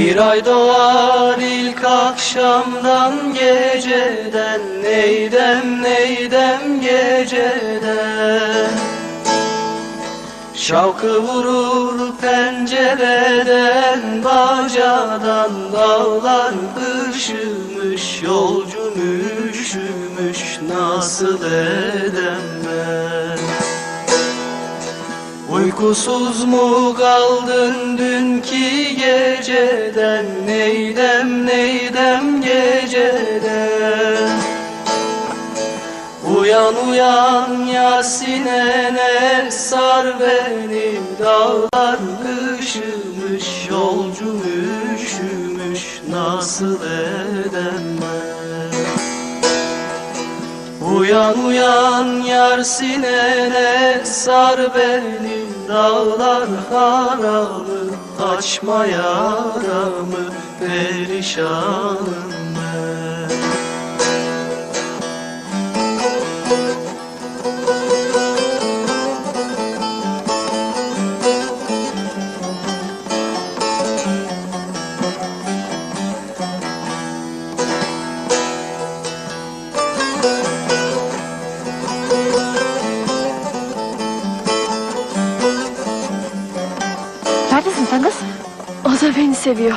Bir ay doğar ilk akşamdan geceden. Neydem neydem geceden? Şavkı vurur pencereden Bacadan dağlar üşümüş Yolcum üşümüş Nasıl edem Uykusuz mu kaldın dünkü geceden? Neydem neydem geceden? Uyan uyan Yasin'e sar beni? Dağlar üşümüş yolcum üşümüş. Nasıl edem ben Uyan uyan yar sinene sar beni Dağlar haramı açma yaramı Perişanım ben Neredesin sen kız? O da beni seviyor.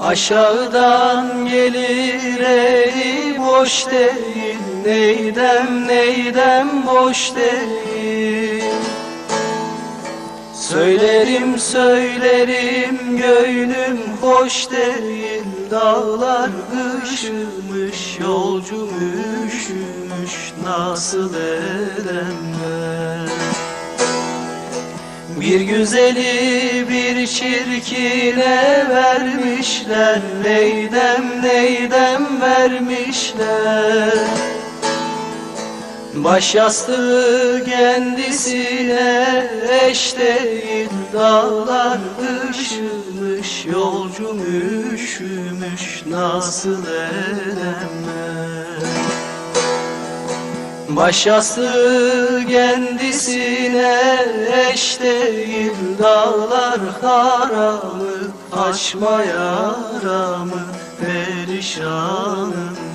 Aşağıdan gelir eli boş değil Neydem neydem boş değil Söylerim söylerim gönlüm hoş değil Dağlar üşümüş yolcum üşümüş Nasıl edem ben bir güzeli bir çirkine vermişler. Neydem neydem vermişler. Baş yastığı kendisine eş değil Dağlar üşümüş yolcum üşümüş Nasıl edem ben Baş yastığı kendisine eş değil Dağlar haramı açma yaramı Perişanım